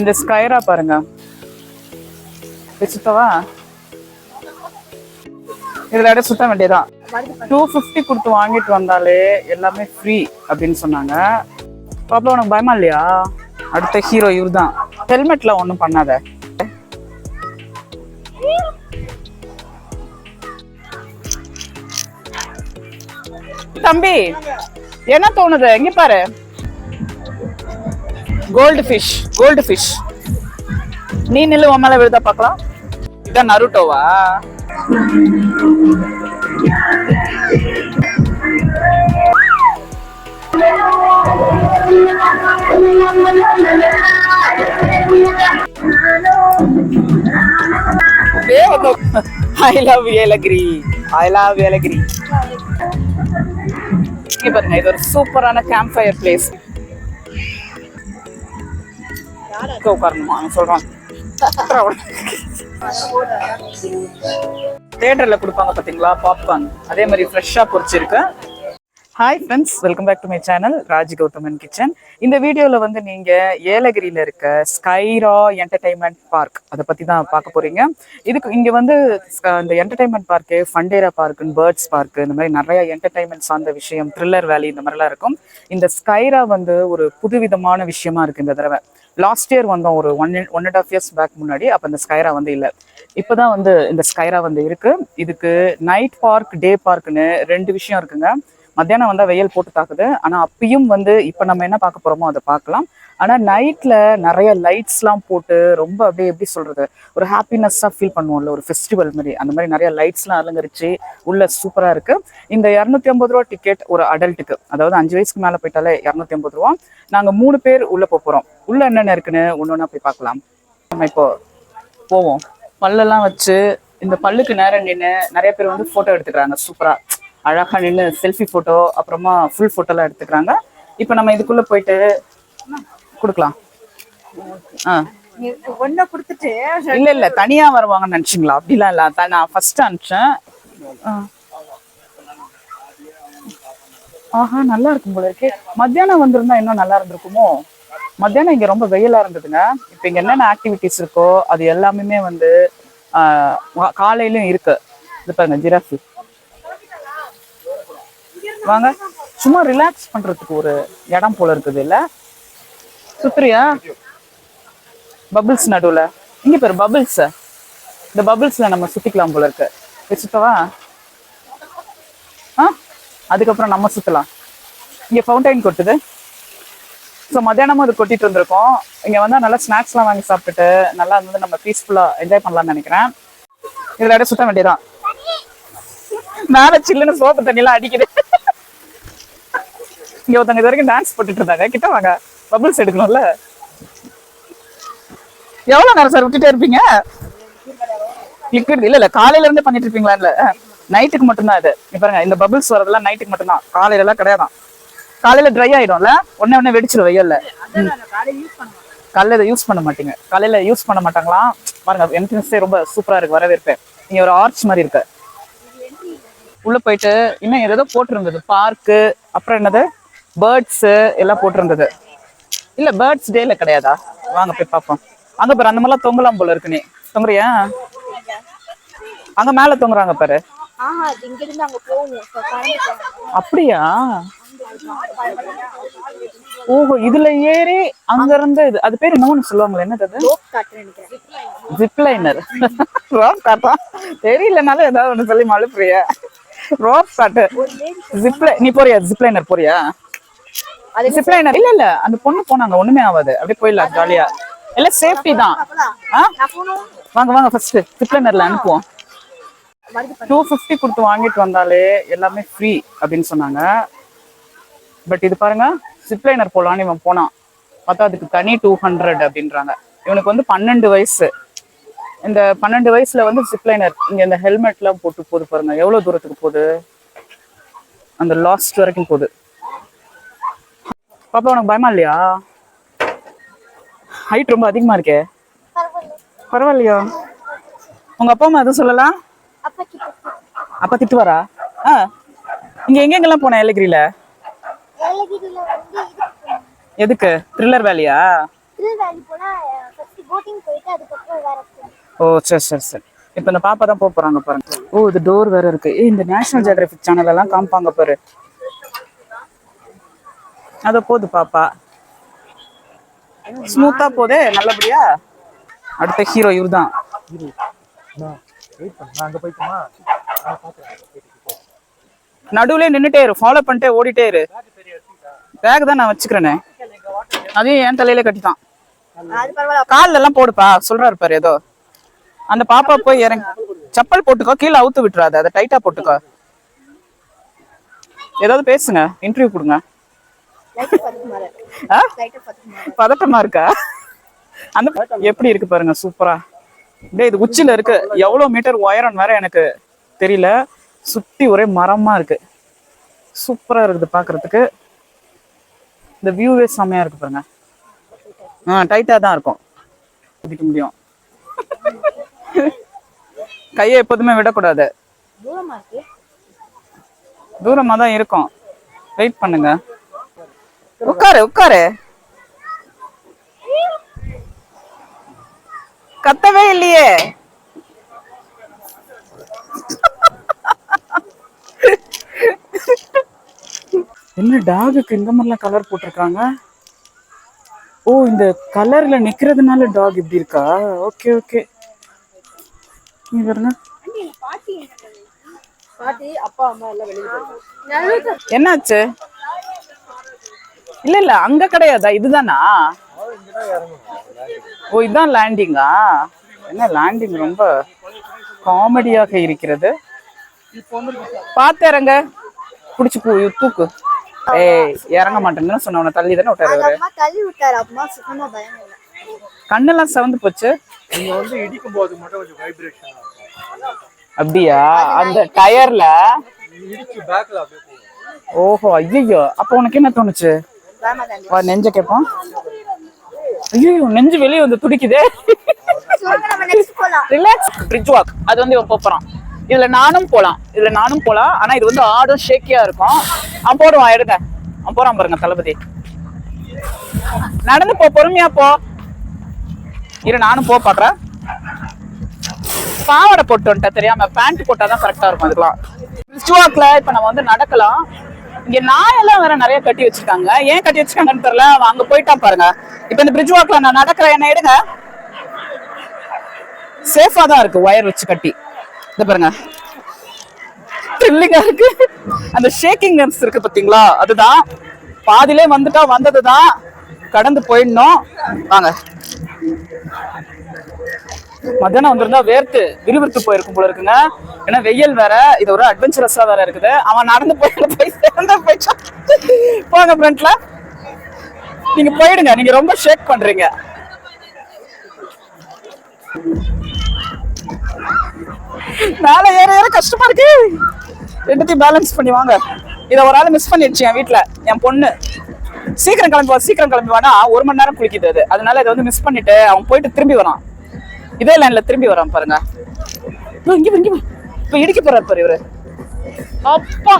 இந்த ஸ்கைரா பாருங்க. இது சுத்தவா? இதில் இடம் சுத்த வேண்டியதான் டூ ஃபிஃப்டி கொடுத்து வாங்கிட்டு வந்தாலே எல்லாமே ஃப்ரீ அப்படின்னு சொன்னாங்க. பாப்பா உனக்கு பயமா இல்லையா? அடுத்த ஹீரோ இவர் தான் ஹெல்மெட்ல ஒன்றும் பண்ணாத. தம்பி என்ன தோணுது? எங்க பாரு. கோல்டு ஃபிஷ் கோல்டு ஃபிஷ் நீ நில்லு உன் மேல விழுதா பார்க்கலாம். இதான் நருட்டோவா? I love Yelagiri. I love Yelagiri. இங்க பாருங்க இது ஒரு சூப்பரான கேம்ப் ஃபயர் பிளேஸ் உட்காரணுமா? அவன் தேட்டர்ல கொடுப்பாங்க பாத்தீங்களா? பாப்கார்ன் அதே மாதிரி ஃப்ரெஷ்ஷா பொரிச்சிருக்கு. Hi friends welcome back to my channel Raj Gowthaman kitchen இந்த வீடியோவில் வந்து நீங்கள் ஏலகிரியில் இருக்க ஸ்கைரா என்டர்டைன்மெண்ட் பார்க் அதை பற்றி தான் பார்க்க போகிறீங்க இதுக்கு இங்கே வந்து இந்த என்டர்டைன்மெண்ட் பார்க்கு ஃபண்டேரா பார்க்குன்னு பேர்ட்ஸ் பார்க்கு இந்த மாதிரி நிறையா என்டர்டைன்மெண்ட் சார்ந்த விஷயம் த்ரில்லர் வேலி இந்த மாதிரிலாம் இருக்கும். இந்த ஸ்கைரா வந்து ஒரு புதுவிதமான விஷயமா இருக்குது இந்த தடவை. லாஸ்ட் இயர் வந்தோம் ஒரு one one and half years back முன்னாடி. அப்போ இந்த ஸ்கைரா வந்து இல்லை. இப்போ தான் வந்து இந்த ஸ்கைரா வந்து இருக்குது இதுக்கு நைட் பார்க் டே பார்க்னு ரெண்டு விஷயம் இருக்குங்க. மத்தியானம் வந்தால் வெயில் போட்டு தாக்குது. ஆனால் அப்பயும் வந்து இப்போ நம்ம என்ன பார்க்க போகிறோமோ அதை பார்க்கலாம். ஆனால் நைட்டில் நிறைய லைட்ஸ்லாம் போட்டு ரொம்ப அப்படியே எப்படி சொல்கிறது ஒரு ஹாப்பினஸ்ஸாக ஃபீல் பண்ணுவோம்ல ஒரு ஃபெஸ்டிவல் மாதிரி. அந்த மாதிரி நிறைய லைட்ஸ்லாம் அலங்கரிச்சு உள்ள சூப்பராக இருக்குது இந்த இரநூத்தி ஐம்பது ரூபா டிக்கெட் ஒரு அடல்ட்டுக்கு அதாவது அஞ்சு வயசுக்கு மேலே போயிட்டாலே இரநூத்தி ஐம்பது ரூபா. நாங்கள் மூணு பேர் உள்ளே போக போகிறோம் உள்ளே என்னென்ன இருக்குன்னு ஒன்று ஒன்றா போய் பார்க்கலாம். நம்ம இப்போ போவோம். பல்லெல்லாம் வச்சு இந்த பல்லுக்கு நேரம் நின்று நிறைய பேர் வந்து ஃபோட்டோ எடுத்துக்கிறாங்க சூப்பராக அழகாக நின்று செல்ஃபி ஃபோட்டோ அப்புறமா ஃபுல் ஃபோட்டோலாம் எடுத்துக்கிறாங்க. இப்போ நம்ம இதுக்குள்ளே போயிட்டு கொடுக்கலாம். ஆ. ஒன்ன கொடுத்துட்டு இல்ல இல்ல தனியா வருவாங்கன்னு நினைச்சீங்களா? அப்படிலாம் இல்ல. நான் ஃபர்ஸ்ட் அனுப்பிச்சேன். ஆஹா நல்லா இருக்கும் போல இருக்கே. மத்தியானம் வந்திருந்தா இன்னும் நல்லா இருந்திருக்குமோ? மத்தியானம் இங்க ரொம்ப வெயிலா இருந்ததுங்க. இப்ப இங்க என்னென்ன ஆக்டிவிட்டிஸ் இருக்கோ அது எல்லாமே வந்து காலையிலயும் இருக்கு. இது பாருங்க ஜிராஃபி. வாங்க. சும்மா ரிலாக்ஸ் பண்றதுக்கு ஒரு இடம் போல இருக்குது இல்ல? சுத்துறியா? பபிள்ஸ் நடுவுல. இங்க பேரு பபிள்ஸ் இந்த பபிள்ஸ்ல நம்ம சுத்திக்கலாம் போல இருக்கு. வச்சுட்டவா சுத்தவா? ஆ? அதுக்கப்புறம் நம்ம சுத்தலாம். இங்க ஃபவுண்டைன் கொட்டுது. ஸோ மத்தியானமும் அது கொட்டிட்டு இருந்திருக்கோம் இங்க வந்தா நல்லா ஸ்நாக்ஸ்லாம் வாங்கி சாப்பிட்டுட்டு நல்லா வந்து நம்ம பீஸ்ஃபுல்லா என்ஜாய் பண்ணலாம்னு நினைக்கிறேன். இதுல இடம் சுத்த வேண்டியதான் மேல சில்லுன்னு சோப்பு தண்ணிலாம் அடிக்குது. இங்க ஒருத்தங்க இது வரைக்கும் டான்ஸ் போட்டுட்டு இருந்தாங்க. கிட்ட வாங்க. பபிள்ஸ் எடுக்கணும்ல. எவ்வளவு நேரம் சார் விட்டுட்டே இருப்பீங்க? லிக்விட் இல்ல இல்ல. காலையில இருந்தே பண்ணிட்டு இருப்பீங்களா இல்ல நைட்டுக்கு மட்டும்தான் இது. பாருங்க இந்த பபிள்ஸ் வரதெல்லாம் நைட்டுக்கு மட்டும்தான். காலையில எல்லாம் கிடையாதான். காலையில ட்ரை ஆயிடும்ல. உடனே உடனே வெடிச்சிடும் வெயில்ல. காலையில இதை யூஸ் பண்ண மாட்டீங்க. காலையில யூஸ் பண்ண மாட்டாங்களாம் பாருங்க என்ட்ரன்ஸே ரொம்ப சூப்பரா இருக்கு. வரவேற்பு இங்க ஒரு ஆர்ச் மாதிரி இருக்கு. உள்ள போயிட்டு இன்னும் ஏதோ போட்டிருந்தது. பார்க்கு அப்புறம் என்னது? பேர்ட்ஸ் எல்லாம் போட்டிருந்தது. இல்ல பேர்ட்ஸ் டேல கிடையாதா? வாங்க போய் பார்ப்போம். அங்க பாரு அந்த மாதிரிலாம் தொங்கலாம் போல இருக்கு நீ. தொங்குறியா? அங்க மேல தொங்குறாங்க பாரு. அப்படியா? ஓஹோ இதுல ஏறி அங்க இருந்து இது அது பேர் என்னன்னு சொல்லுவாங்களே என்னது ஜிப் லைனர் ரோப் காட்டா? தெரியலனாலும் ஏதாவது ஒண்ணு சொல்லி மழுப்புறிய. ரோப் காட்டு. ஜிப் நீ போறியா? ஜிப் லைனர் போறியா? அது ஜிப் லைனர் இல்ல இல்ல. அந்த பொண்ணு போனாங்க. ஒண்ணுமே ஆகாது. அப்படியே போயிடலாம் ஜாலியா எல்லாம் சேஃப்டி தான். வாங்க வாங்க ஃபர்ஸ்ட் ஜிப் லைனர்ல அனுப்புவோம் டூ ஃபிஃப்டி கொடுத்து வாங்கிட்டு வந்தாலே எல்லாமே ஃப்ரீ அப்படின்னு சொன்னாங்க. பட் இது பாருங்க சிப்லைனர் போலான்னு இவன் போனான். பார்த்தா அதுக்கு தனி டூ ஹண்ட்ரட் அப்படின்றாங்க. இவனுக்கு வந்து பன்னெண்டு வயசு. இந்த பன்னெண்டு வயசுல வந்து சிப்லைனர் இங்க இந்த ஹெல்மெட்லாம் போட்டு போகுது பாருங்க. எவ்வளவு தூரத்துக்கு போகுது? அந்த லாஸ்ட் வரைக்கும் போகுது. பாப்பா உனக்கு பயமா இல்லையா? ஹைட் ரொம்ப அதிகமா இருக்கே. பரவாயில்லையா? உங்க அப்பா அம்மா எதுவும் சொல்லலாம் அப்பா கிட்ட அப்பா திட்டுவாரா? ஆ. இங்க எங்கெங்கெல்லாம் போன ஏலகிரியில? எதுக்கு? த்ரில்லர் வேலையா? ஓ சரி சரி சரி. இப்போ இந்த பாப்பா தான் போக போறாங்க பாருங்க. ஓ இது டோர் வேற இருக்கு. இந்த நேஷனல் ஜியோகிராபிக் சேனல் எல்லாம் காமிப்பாங்க பாரு. அத போகுது பாப்பா. ஸ்மூத்தா போதே நல்லபடியா? அடுத்த ஹீரோ இவர்தான். வெயிட் பண்ணு. நான் அங்க போய்க்குமா நடுவுல நின்னுட்டே இரு. ஃபாலோ பண்ணிட்டே ஓடிட்டே இரு. பேக் தான் நான் வச்சுக்கிறேனே. அதையும் என் தலையில கட்டிட்டான் அது பரவாயில்ல. கால்ல எல்லாம் போடுப்பா. சொல்றாரு பாரு ஏதோ. அந்த பாப்பா போய் இறங்கி செப்பல் போட்டுக்கோ. கீழே அவுத்து விட்டுறாத. அதை டைட்டா போட்டுக்கோ. ஏதாவது பேசுங்க. இன்டர்வியூ கொடுங்க. பதட்டமா இருக்கா? அந்த எப்படி இருக்கு பாருங்க சூப்பரா. டேய் இது உச்சில இருக்கு. எவ்வளவு மீட்டர் உயரம் வேற எனக்கு தெரியல. சுத்தி ஒரே மரமா இருக்கு. சூப்பரா இருக்குது பாக்குறதுக்கு. இந்த வியூவே செம்மையா இருக்கு பாருங்க. ஆ டைட்டா தான் இருக்கும். குதிக்க முடியும். கையை எப்போதுமே விடக்கூடாது. தூரமா தான் இருக்கும். வெயிட் பண்ணுங்க. உட்காரு உட்காரு. கத்தவே இல்லையே. என்ன டாகுக்கு இந்த மாதிரிலாம் கலர் போட்டிருக்காங்க? ஓ இந்த கலர்ல நிக்கிறதுனால டாக் இப்படி இருக்கா? Okay okay. நீ பாருங்க. பாட்டி பாட்டி அப்பா அம்மா எல்லாம் வெளியே போயிருக்காங்க என்னாச்சு? இல்ல இல்ல அங்க கிடையாதா? இதுதானா? ஓ இதுதான் லேண்டிங்கா என்ன லேண்டிங் ரொம்ப காமெடியாக இருக்கிறது. பார்த்து இறங்க புடிச்சு போ தூக்கு. ஏய் இறங்க மாட்டேன்னு சொன்ன தள்ளி தானே விட்டாரு அவரு. அம்மா தள்ளி விட்டாரு. அம்மா சுத்தமா பயம் இல்லை கண்ணெல்லாம் செவந்து போச்சு. நீங்க வந்து இடிக்கும் போது மட்டும் கொஞ்சம் வைப்ரேஷன் ஆகும் அப்படியா? அந்த டயர்ல இடிச்சு பேக்ல அப்படியே போகும். ஓஹோ ஐயோ அப்ப உனக்கு என்ன தோணுச்சு? நெஞ்ச கேட்போம் ஐயோ நெஞ்சு வெளியே வந்து துடிக்குதே. ரிலாக்ஸ் பிரிட்ஜ் வாக் அது வந்து இவன் போறான் இதுல நானும் போலாம். இதுல நானும் போலாம். ஆனா இது வந்து ஆடும் ஷேக்கியா இருக்கும். அவன் போடுவான் எடுங்க. அவன் போறான் பாருங்க தளபதி. நடந்து போ பொறுமையா போ. இரு நானும் போ பாக்குறேன். பாவாடை போட்டு வந்துட்டேன் தெரியாம பேண்ட் போட்டாதான் கரெக்டா இருக்கும் அதுக்கெல்லாம். பிரிட்ஜ் வாக்ல இப்ப நம்ம வந்து நடக்கலாம். இங்க நாயெல்லாம் வேற நிறைய கட்டி வச்சிருக்காங்க. ஏன் கட்டி வச்சிருக்காங்கன்னு தெரியல. அவன் அங்க போயிட்டான் பாருங்க. இப்ப இந்த பிரிட்ஜ் வாக்ல நான் நடக்கிறேன். என்ன எடுங்க. சேஃபா தான் இருக்கு ஒயர் வச்சு கட்டி. இந்த பாருங்க. த்ரில்லிங்கா இருக்கு. அந்த ஷேக்கிங் இருக்கு பாத்தீங்களா? அதுதான். பாதியிலே வந்துட்டா வந்ததுதான். கடந்து போயிடணும். வாங்க. மத்தியானம் வந்திருந்தா வேர்த்து விறுவிறுத்து போயிருக்கும் போல இருக்குங்க. ஏன்னா வெயில் வேற இது ஒரு அட்வென்ச்சரஸா வேற இருக்குது. அவன் நடந்து போய் போய் சேர்ந்தா போயிட்டான் போங்க ஃப்ரண்ட்ல நீங்க போயிடுங்க நீங்க ரொம்ப ஷேக் பண்றீங்க. மேல ஏற ஏற கஷ்டமா இருக்கு. ரெண்டுத்தையும் பேலன்ஸ் பண்ணி வாங்க. இத ஒரு ஆள் மிஸ் பண்ணிடுச்சு என் வீட்டுல என் பொண்ணு. சீக்கிரம் கிளம்பி வா சீக்கிரம் கிளம்பி வானா ஒரு மணி நேரம் குளிக்குது அது. அதனால இதை வந்து மிஸ் பண்ணிட்டு அவன் போயிட்டு திரும்பி வரான். இதே லைன்ல திரும்பி வரான் பாருங்க. இங்க இங்க. இப்ப இடிக்க போறாரு பாரு இவரு. அப்பா!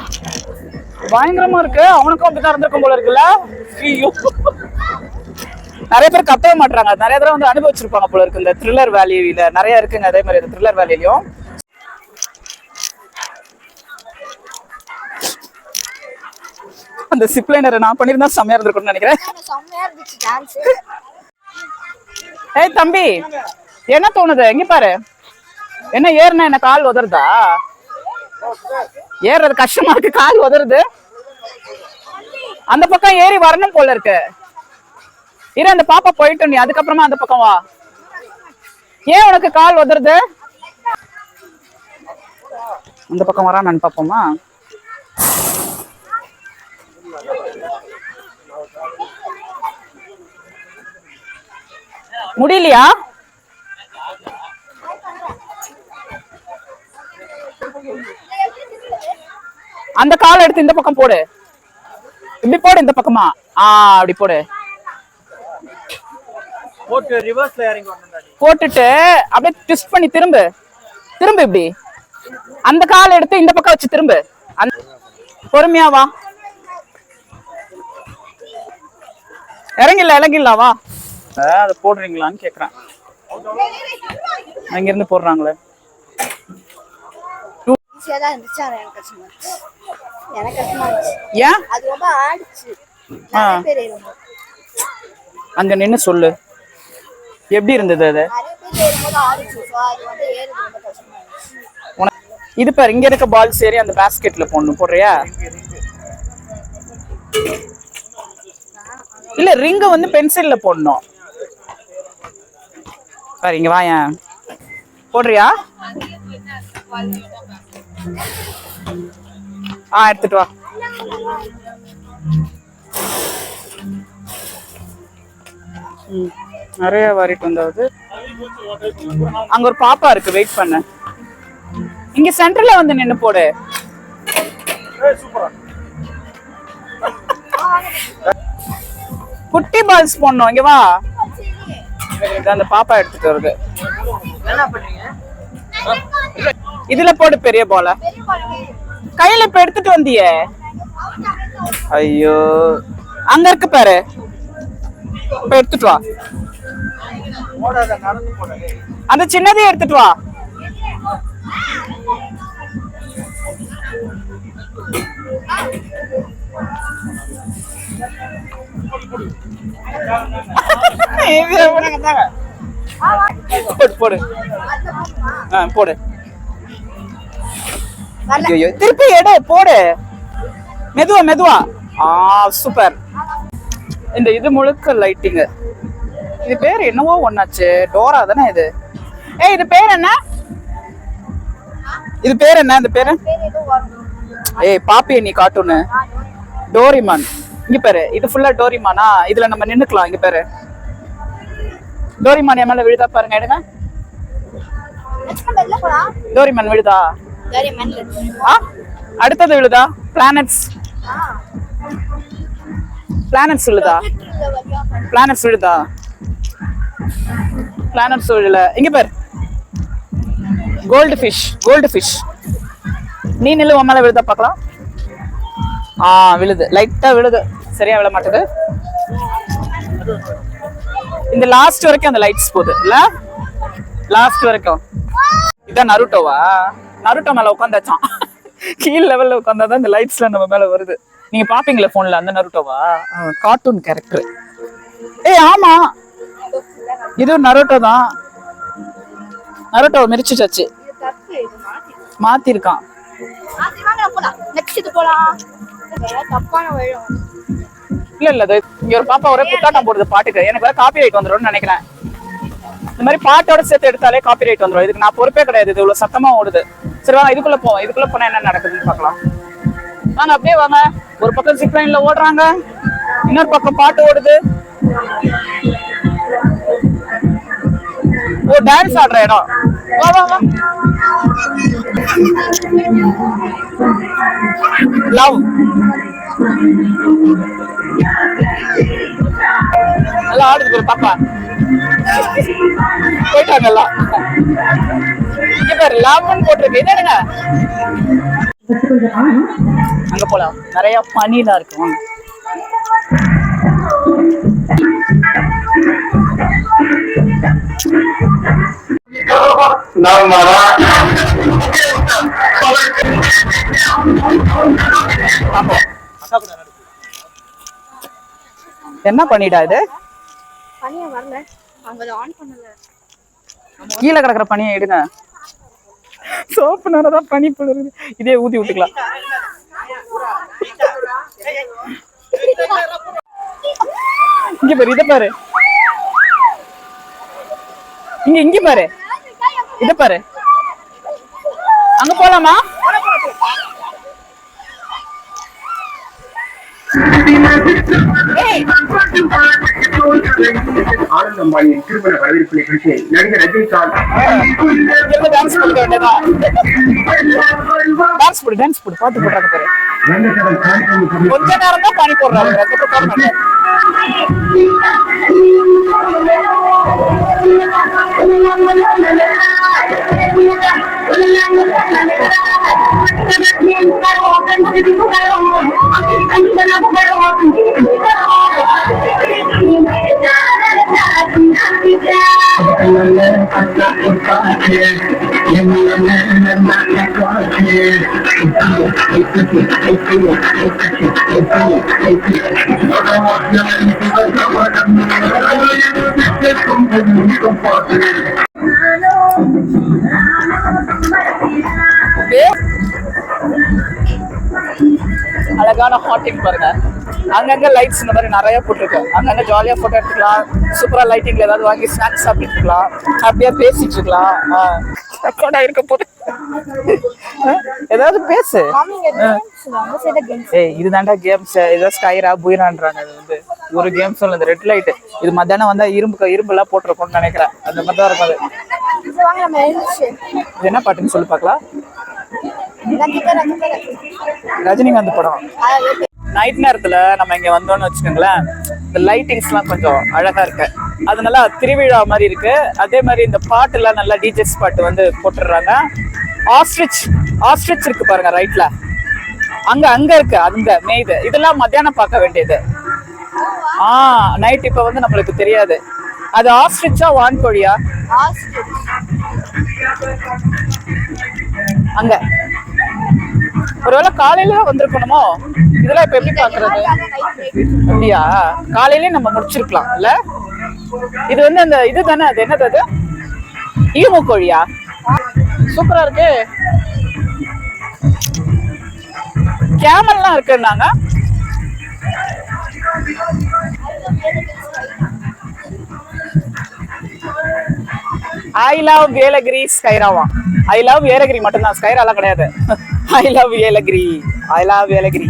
பயங்கரமா இருக்கு. அவனுக்கும் அப்படிதான் இருந்திருக்கும் போல இருக்குல்ல? ஐயோ. நிறைய பேர் கத்தவே மாட்டாங்க நிறைய தடவை வந்து அனுபவிச்சிருப்பாங்க போல இருக்கு இந்த த்ரில்லர் வேலியில. நிறைய இருக்குங்க அதே மாதிரி இந்த த்ரில்லர் வேலியிலயும். அந்த சிப்லைனரை நான் பண்ணியிருந்தா செம்மையா இருந்திருக்கும்னு நினைக்கிறேன். ஏய் தம்பி. என்ன தோணுது? எங்க பாரு. என்ன ஏறுனா என்ன கால் உதருதா ஏறுறது கஷ்டமா இருக்கு. கால் உதறுது. அந்த பக்கம் ஏறி வரணும் போல இருக்கு. இரு அந்த பாப்பா போயிட்டு நீ அதுக்கப்புறமா அந்த பக்கம் வா. ஏன் உனக்கு கால் உதறுது? அந்த பக்கம் வரா நான் பாப்போமா முடியலையா? அந்த காலை எடுத்து இந்த பக்கம் போடு. இப்படி போடு இந்த பக்கமா. ஆ அப்படி போடு. போட்டுட்டு அப்படியே ட்விஸ்ட் பண்ணி திரும்பு. திரும்பு இப்படி. அந்த காலை எடுத்து இந்த பக்கம் வச்சு திரும்பு. பொறுமையா வா. இறங்கில இறங்கிடலாம் வா. அதை போடுறீங்களான்னு கேக்குறேன். அங்க இருந்து போடுறாங்களே. ஈஸியாக தான் இருந்துச்சு. ஆனால் எனக்கு கஷ்டமா இருந்துச்சு. எனக்கு கஷ்டமா இருந்துச்சு. ஏன்? அது ரொம்ப ஆடிச்சு. நிறைய பேர் ஏறும்போது அங்க நின்னு சொல்லு. எப்படி இருந்தது அது? நிறைய பேர் ஏறும்போது ஆடிச்சு. ஸோ அது வந்து ஏறுறது ரொம்ப கஷ்டமா இருந்துச்சு. உனக்கு இது பாரு இங்க இருக்க பால் சரி அந்த பாஸ்கெட்ல போடணும். போடுறியா? இல்ல ரிங்க வந்து பென்சில்ல போடணும். பாரு இங்க வாயேன் போடுறியா? ஆ எடுத்துட்டு வா. நிறைய வாரிட்டு வந்தாவது அங்க ஒரு பாப்பா இருக்கு வெயிட் பண்ண. இங்க சென்டர்ல வந்து நின்னு போடு. குட்டி பால்ஸ் போடணும் இங்க வா. அந்த பாப்பா எடுத்துட்டு வருது. இதுல போடு பெரிய பால கையில இப்ப எடுத்துட்டு வந்தியே. ஐயோ. அங்க இருக்கு பாரு. இப்ப எடுத்துட்டு வா. அந்த சின்னதையும் எடுத்துட்டு வா. போடு போடு. ஆ போடு. திருப்பி எடு போடு. மெதுவா மெதுவா. ஆ சூப்பர் இந்த இது முழுக்க லைட்டிங் இது பேர் என்னவோ ஒண்ணாச்சு. டோரா தானே இது? ஏய் இது பேர் என்ன? இது பேர் என்ன இந்த பேரு? ஏய் பாப்பி நீ கார்ட்டூனு டோரிமான். இங்க பாரு இது ஃபுல்லா டோரிமானா? இதுல நம்ம நின்னுக்கலாம் இங்க பாரு. டோரிமான் என் மேல விழுதா பாருங்க எடுங்க. டோரிமான் விழுதா? ஆ அடுத்தது விழுதா பிளானட்ஸ் பிளானட்ஸ் விழுதா பிளானட்ஸ் விழுதா பிளானட்ஸ் விழுல இங்க பாரு கோல்டு ஃபிஷ் கோல்டு ஃபிஷ் நீ நில்லு உன் மேல விழுதா பார்க்கலாம் ஆ விழுது லைட்டா விழுது சரியா விழ மாட்டேது இந்த லாஸ்ட் வரைக்கும் அந்த லைட்ஸ் போகுது இல்ல லாஸ்ட் வரைக்கும் இதான் நருட்டோவா நருட்டோ மேல உட்காந்தாச்சான் கீழ் லெவல்ல உட்காந்தாதான் இந்த லைட்ஸ்ல நம்ம மேல வருது. நீங்க பாப்பீங்களா போன்ல அந்த நருட்டோவா? கார்ட்டூன் கேரக்டர் ஏய் ஆமா. இது நரோட்டோ தான். நரோட்டோ மிரிச்சுச்சாச்சு இது தப்பு இது மாத்தி மாத்திருக்கான். இல்ல இல்ல இங்க ஒரு பாப்பா ஒரே புத்தாட்டம் போடுது பாட்டுக்கு. எனக்கு வேற காப்பி ரைட் வந்துரும்னு நினைக்கிறேன். இந்த மாதிரி பாட்டோட சேர்த்து எடுத்தாலே காப்பி ரைட் வந்துரும். இதுக்கு நான் பொறுப்பே கிடையாது. இது இவ்வளவு சத்தமா ஓடுது. சரி வாங்க இதுக்குள்ள போவோம் இதுக்குள்ள போனா என்ன நடக்குதுன்னு பார்க்கலாம் வாங்க அப்படியே வாங்க. ஒரு பக்கம் ஜிப் லைன்ல ஓடுறாங்க. இன்னொரு பக்கம் பாட்டு ஓடுது. ஓ டான்ஸ் ஆடுற இடம். வா வா வா. லவ் நல்லா ஆடுது பாப்பா. போயிட்டாங்க எல்லாம் இங்க பாரு போட்டிருக்கு. என்னங்க அங்க போலாம். நிறைய பனிலாம் இருக்கு வாங்க. என்ன பண்ணிடா இது? பனியா வரல. அவங்க அதை ஆன் பண்ணல. கீழே கிடக்குற பனியை எடுங்க. சோப்பு நேரம் பனி புழுகுது. இதே ஊத்தி விட்டுக்கலாம். இங்க பாரு இத பாரு. இங்க இங்க பாரு. இத பாரு. அங்க போலாமா? Hey! ஆனந்தம்பாணியின் திருமண வரவேற்பு நிகழ்ச்சியை நடிகர் ரஜினிகாந்த் இங்க டான்ஸ் பண்ண வேண்டியதா டான்ஸ் போடு டான்ஸ் போடு பாத்து போடுறாங்க பாரு வெங்கடவன் காணிக்கொண்டு கொஞ்ச நேரம் தான் பனி போடுறாங்க அழகான ஹாட்டிங் பாருங்க. அங்கங்க லைட்ஸ் இந்த மாதிரி நிறைய போட்டிருக்கு. அங்கங்க ஜாலியா போட்டோ எடுத்துக்கலாம். சூப்பரா லைட்டிங்ல ஏதாவது வாங்கி ஸ்நாக்ஸ் சாப்பிட்டு இருக்கலாம் ஹாப்பியா பேசிட்டு இருக்கலாம். ரெக்கார்டா இருக்க போது. ஏதாவது பேசு. ஏய் இதுதான்டா கேம்ஸ் ஏதோ ஸ்கைரா புயரான்றாங்க இது வந்து. ஒரு கேம்ஸ் இல்லை இந்த ரெட் லைட் இது மத்தியானம் வந்தா இரும்பு இரும்பு எல்லாம் போட்டிருக்கோம்னு நினைக்கிறேன். அந்த மாதிரி தான் இருக்கும் அது. இது என்ன பாட்டுன்னு சொல்லி பார்க்கலாம். ரஜினிகாந்த் படம். நைட் நேரத்துல நம்ம இங்க வந்தோம்னு வச்சுக்கோங்களேன் இந்த லைட்டிங்ஸ்லாம் கொஞ்சம் அழகா இருக்கு. அது நல்லா திருவிழா மாதிரி இருக்கு. அதே மாதிரி இந்த பாட்டுலாம் நல்லா டிஜெஸ் பாட்டு வந்து போட்டுடுறாங்க. ஆஸ்ட்ரிச் ஆஸ்ட்ரிச் இருக்கு பாருங்க ரைட்ல அங்க அங்க இருக்கு அங்க மேய்து இதெல்லாம் மத்தியானம் பார்க்க வேண்டியது. ஆ நைட் இப்ப வந்து நம்மளுக்கு தெரியாது. அது ஆஸ்ட்ரிச்சா வான்கோழியா? அங்க. ஒருவேளை காலையில தான் வந்திருக்கணுமோ? இதெல்லாம் இப்ப எப்படி பாக்குறது? அப்படியா? காலையிலே நம்ம முடிச்சிருக்கலாம் இல்ல? இது வந்து அந்த இது தானே அது என்னது அது? ஈமு கோழியா? சூப்பரா இருக்கு. கேமல்லாம் இருக்குன்னாங்க. ஐ லவ் வேலகிரி ஸ்கைராவா ஐ லவ் ஏலகிரி மட்டும்தான். ஸ்கைராலாம் கிடையாது. I love Yelagiri. I love Yelagiri.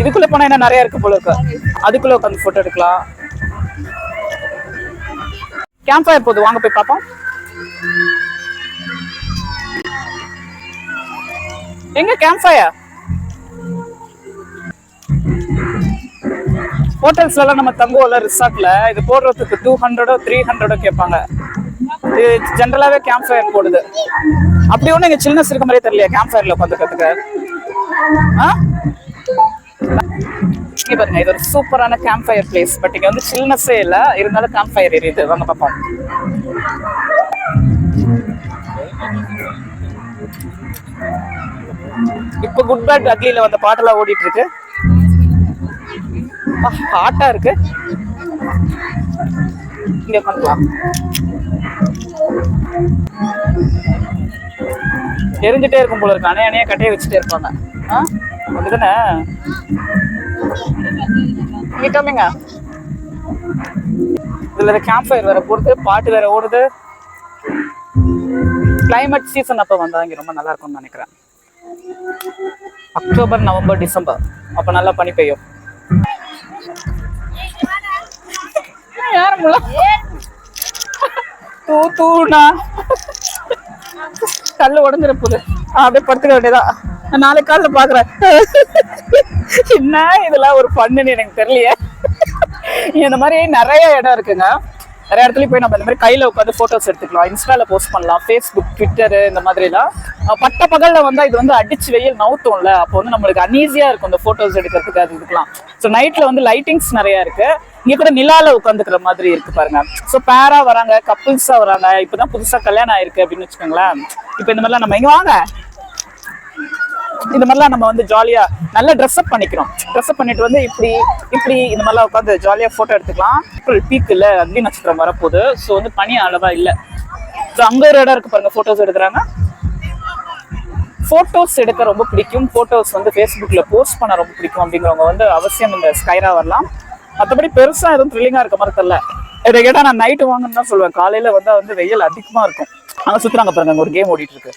இதுக்குள்ள போனா என்ன நிறைய இருக்கு போல இருக்கு. அதுக்குள்ள உட்காந்து போட்டோ எடுக்கலாம். கேம்ப் ஃபயர் போகுது. வாங்க போய் பார்ப்போம். எங்க கேம்ப் ஃபயர் ஹோட்டல்ஸ்ல எல்லாம் நம்ம தங்குவோம்ல ரிசார்ட்ல இது போடுறதுக்கு டூ ஹண்ட்ரடோ த்ரீ ஹண்ட்ரடோ கேட்பாங்க. இது ஜென்ரலாகவே கேம்ப் ஃபயர் போடுது. அப்படி ஒன்றும் இங்கே சில்னஸ் இருக்க மாதிரியே தெரியலையா கேம்ப் ஃபயரில் உட்காந்துக்கிறதுக்கு ஆ? இங்கே பாருங்க இது ஒரு சூப்பரான கேம்ப் ஃபயர் பிளேஸ் பட் இங்கே வந்து சில்னஸே இல்லை இருந்தாலும் கேம்ப் ஃபயர் எரியுது. வாங்க பார்ப்போம் இப்போ குட் பேட் அக்லியில் வந்த பாட்டெல்லாம் ஓடிட்டு இருக்கு ஹாட்டாக இருக்கு. இங்கே உட்காந்துக்கலாம் தெரிஞ்சுட்டே இருக்கும் போல இருக்கு. அணைய அணைய கட்டையை வச்சுட்டே இருப்பாங்க. ஆ? அப்படிதானே? இங்க கம்மிங்க இதுல கேம்ப் ஃபயர் வேற போடுது பாட்டு வேற ஓடுது. கிளைமேட் சீசன் அப்போ வந்தா இங்கே ரொம்ப நல்லா இருக்கும்னு நினைக்கிறேன். அக்டோபர் நவம்பர் டிசம்பர் அப்ப நல்லா பனி பெய்யும். யாருங்களா தூ தூணா கல்லு உடஞ்சிட போகுது அப்படியே படுத்துக்க வேண்டியதான் நான் நாளைக்கு பார்க்குறேன் பாக்குறேன். என்ன இதெல்லாம் ஒரு பண்ணுன்னு எனக்கு தெரியலையே. இந்த மாதிரி நிறைய இடம் இருக்குங்க. நிறைய இடத்துலயும் போய் நம்ம இந்த மாதிரி கையில உட்காந்து போட்டோஸ் எடுத்துக்கலாம். இன்ஸ்டால போஸ்ட் பண்ணலாம். ஃபேஸ்புக் ட்விட்டர் இந்த மாதிரிலாம். பட்ட பகல்ல வந்தால் இது வந்து அடிச்சு வெயில் நவுத்தும்ல. அப்போ வந்து நம்மளுக்கு அன்ஈஸியா இருக்கும் இந்த போட்டோஸ் எடுக்கிறதுக்கு அது இதுக்கெல்லாம். ஸோ நைட்ல வந்து லைட்டிங்ஸ் நிறைய இருக்கு. இங்க கூட நிலால உட்காந்துக்கிற மாதிரி இருக்கு பாருங்க. ஸோ பேரா வராங்க கப்புள்ஸா வராங்க. இப்பதான் புதுசா கல்யாணம் ஆயிருக்கு அப்படின்னு வச்சுக்கோங்களேன். இப்போ இந்த மாதிரிலாம் நம்ம இங்க வாங்க? இந்த மாதிரிலாம் நம்ம வந்து ஜாலியா நல்லா ட்ரெஸ் அப் பண்ணிக்கிறோம். ட்ரெஸ் அப் பண்ணிட்டு வந்து இப்படி இப்படி இந்த மாதிரிலாம் உட்காந்து ஜாலியா போட்டோ எடுத்துக்கலாம். பீக் இல்ல அக்னி நட்சத்திரம் வரப்போகுது. ஸோ வந்து பனி அளவா இல்லை. ஸோ அங்க ஒரு இடம் இருக்கு பாருங்க போட்டோஸ் எடுக்கிறாங்க. ஃபோட்டோஸ் எடுக்க ரொம்ப பிடிக்கும். ஃபோட்டோஸ் வந்து ஃபேஸ்புக்கில் போஸ்ட் பண்ண ரொம்ப பிடிக்கும் அப்படிங்கிறவங்க வந்து அவசியம் இந்த ஸ்கைரா வரலாம். மற்றபடி பெருசாக எதுவும் த்ரில்லிங்காக இருக்க மாதிரி தெரியல. இதை கேட்டால் நான் நைட்டு வாங்கன்னு தான் சொல்லுவேன் காலையில் வந்து வந்து வெயில் அதிகமாக இருக்கும். அங்கே சுற்றுறாங்க பாருங்க அங்கே ஒரு கேம் ஓடிட்டு இருக்கு.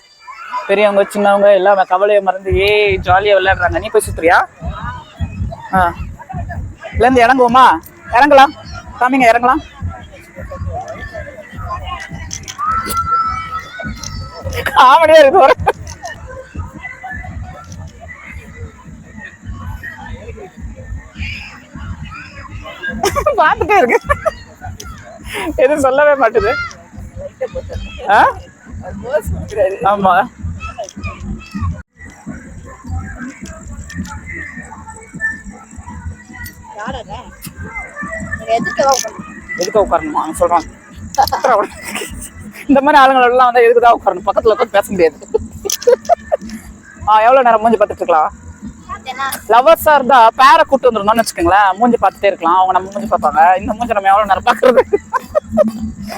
பெரியவங்க சின்னவங்க எல்லாம் கவலையை மறந்து ஏய் ஜாலியா விளையாடுறாங்க. நீ போய் சுத்துறியா? ஆ. இதுல இருந்து இறங்குவோமா? இறங்கலாம். காமிங்க இறங்கலாம். காமெடியா இருக்கு பார்த்துட்டே இருக்கு. எதுவும் சொல்லவே மாட்டுது. ஆ? ஆமா. எதுக்கு உட்காரணுமா? சொல்றான் இந்த மாதிரி ஆளுங்களெல்லாம் வந்து எதுக்கு தான் உட்காரணும்? பக்கத்துல உட்காந்து பேச முடியாது. ஆ எவ்வளவு நேரம் மூஞ்சி பார்த்துட்டு இருக்கலாம்? என்ன லவர்ஸா இருந்தா பேரை கூட்டு வந்துருந்தோம்னு வச்சுக்கோங்களேன். மூஞ்சி பார்த்துட்டே இருக்கலாம். அவங்க நம்ம மூஞ்சி பார்ப்பாங்க. இந்த மூஞ்சி நம்ம எவ்வளவு நேரம் பாக்குறது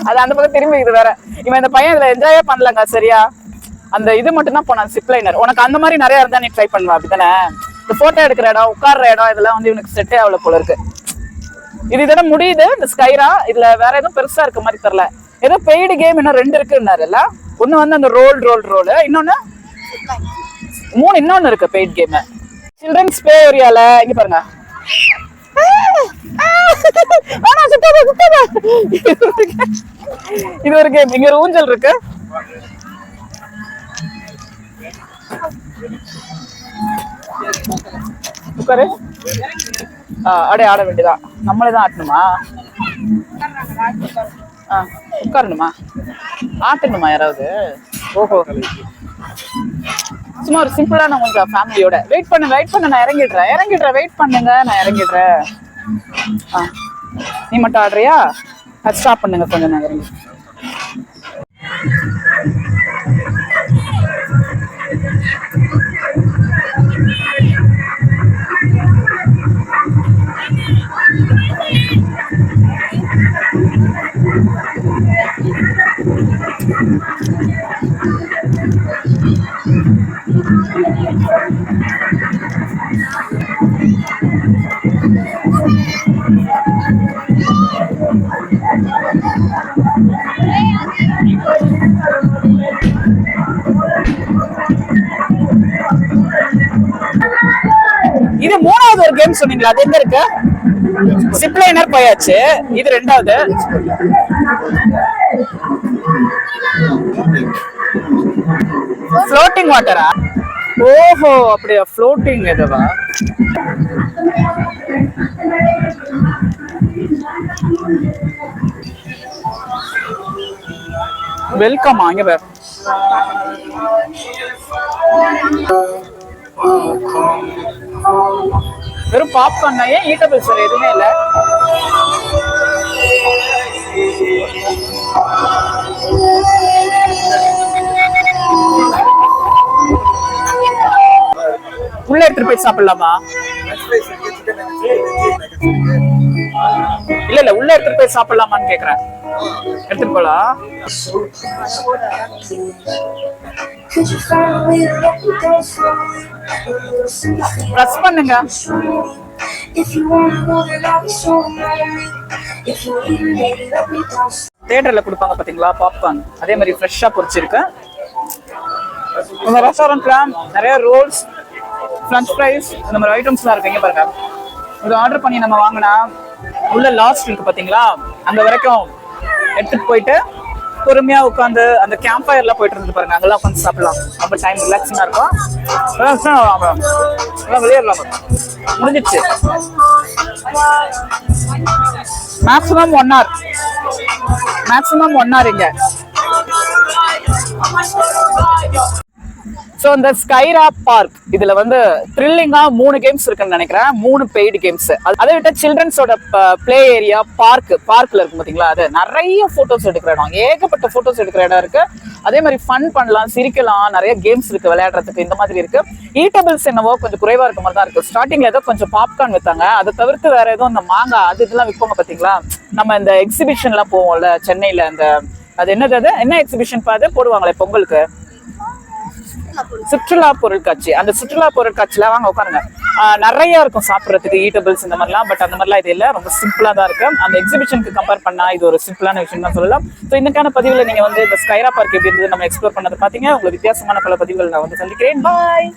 அது அந்த பக்கம் திரும்பி இது வேற. இவன் இந்த பையன் இதுல என்ஜாயே பண்ணலங்க சரியா? அந்த இது மட்டும் தான் போனான் சிப்லைனர் உனக்கு அந்த மாதிரி நிறைய இருந்தா நீ ட்ரை பண்ணுவ அப்படித்தானே? இந்த போட்டோ எடுக்கிற இடம் உட்கார்ற இடம் இதெல்லாம் வந்து இவனுக்கு செட்டே ஆகல போல இருக்கு இது இதோட முடியுது இந்த ஸ்கைரா இதுல வேற எதுவும் பெருசா இருக்க மாதிரி தெரியல ஏதோ பெய்டு கேம் இன்னும் ரெண்டு இருக்குன்னாருல்ல ஒண்ணு வந்து அந்த ரோல் ரோல் ரோல் இன்னொன்னு மூணு இன்னொன்னு இருக்கு பெய்ட் கேம் சில்ட்ரன்ஸ் பே ஏரியால இங்க பாருங்க இது ஒரு கேம் இங்க ஒரு ஊஞ்சல் இருக்கு உட்காரு. ஆ, அப்படியே ஆட வேண்டியதான் நம்மளே தான் ஆட்டணுமா? ஆ உட்காரணுமா? ஆட்டணுமா யாராவது? ஓஹோ. சும்மா ஒரு சிம்பிளான கொஞ்சம் ஃபேமிலியோட. வெயிட் பண்ணு வெயிட் பண்ணு நான் இறங்கிடுறேன். இறங்கிடுறேன் வெயிட் பண்ணுங்க நான் இறங்கிடுறேன். ஆ. நீ மட்டும் ஆடுறியா? அது ஸ்டாப் பண்ணுங்க கொஞ்சம் நான் இறங்கி. மூணாவது சொன்னீங்களா அது எங்க இருக்கு? சிப்லைனர் போயாச்சு. இது ரெண்டாவது. ஃப்ளோட்டிங் வாட்டரா ஓஹோ அப்படியா? ஃப்ளோட்டிங் எதுவா? வெல்கம் அங்க பாரு. வெறும் பாப்கார்ன் தான் ஏன் ஈட்டபிள் சார் எதுவுமே இல்லை. உள்ள எடுத்துட்டு போய் சாப்பிடலாமா? இல்ல இல்ல உள்ள எடுத்துட்டு போய் சாப்பிடலாமான்னு கேக்குறேன். எடுத்துட்டு போலாம். பிரஸ் பண்ணுங்க. தேட்டர்ல கொடுப்பாங்க பாத்தீங்களா பாப்கார்ன் அதே மாதிரி ஃப்ரெஷ்ஷா பொரிச்சிருக்கேன் இந்த ரெஸ்டாரண்ட்ல நிறைய ரோல்ஸ் ஃப்ரெஞ்ச் ஃப்ரைஸ் இந்த மாதிரி ஐட்டம்ஸ்லாம் இருக்கு. இங்க பாருங்க. இது ஆர்டர் பண்ணி நம்ம வாங்கினா உள்ள லாஸ்ட் இருக்கு பாத்தீங்களா அங்க வரைக்கும் எடுத்துட்டு போயிட்டு பொறுமையா உட்காந்து அந்த கேம்ப் ஃபயர்ல போயிட்டு இருந்து பாருங்க. அங்கெல்லாம் உட்காந்து சாப்பிடலாம். ரொம்ப டைம் ரிலாக்ஸிங்கா இருக்கும். அதான் சார், ஆமா. Maximum one hour maximum one hour இங்க. ஸோ இந்த ஸ்கைரா பார்க் இதுல வந்து த்ரில்லிங்கா மூணு கேம்ஸ் இருக்குன்னு நினைக்கிறேன். மூணு பெய்டு கேம்ஸ் அதை விட்ட சில்ட்ரன்ஸோட ப்ளே ஏரியா பார்க் பார்க்ல இருக்கும் பாத்தீங்களா? அது நிறைய போட்டோஸ் எடுக்கிற இடம். ஏகப்பட்ட போட்டோஸ் எடுக்கிற இடம் இருக்கு. அதே மாதிரி ஃபன் பண்ணலாம் சிரிக்கலாம் நிறைய கேம்ஸ் இருக்கு விளையாடுறதுக்கு இந்த மாதிரி இருக்கு. ஈட்டபிள்ஸ் என்னவோ கொஞ்சம் குறைவா இருக்க மாதிரி தான் இருக்கு. ஸ்டார்டிங்ல ஏதோ கொஞ்சம் பாப்கார்ன் வித்தாங்க. அதை தவிர்த்து வேற எதுவும் இந்த மாங்காய் அது இதெல்லாம் விற்பாங்க பாத்தீங்களா? நம்ம இந்த எக்ஸிபிஷன்லாம் போவோம்ல சென்னையில அந்த அது என்னது அது? என்ன எக்ஸிபிஷன் பார்த்து போடுவாங்களே பொங்கலுக்கு. சுற்றுலா பொருட்காட்சி அந்த சுற்றுலா பொருட்காட்சியில வாங்க உட்காருங்க. நிறைய இருக்கும் சாப்பிட்றதுக்கு ஈட்டபிள்ஸ் இந்த மாதிரிலாம் பட் அந்த மாதிரிலாம் இது இல்லை. ரொம்ப சிம்பிளாக தான் இருக்கு. அந்த எக்ஸிபிஷனுக்கு கம்பேர் பண்ணா இது ஒரு சிம்பிளான விஷயம் தான் சொல்லலாம். ஸோ இன்னைக்கான பதிவில் நீங்கள் வந்து இந்த ஸ்கைரா பார்க் எப்படி இருந்தது நம்ம எக்ஸ்ப்ளோர் பண்ணது பார்த்தீங்க. உங்களுக்கு வித்தியாசமான பல பதிவுகள் நான் வந்து சந்திக்கிறேன். பாய்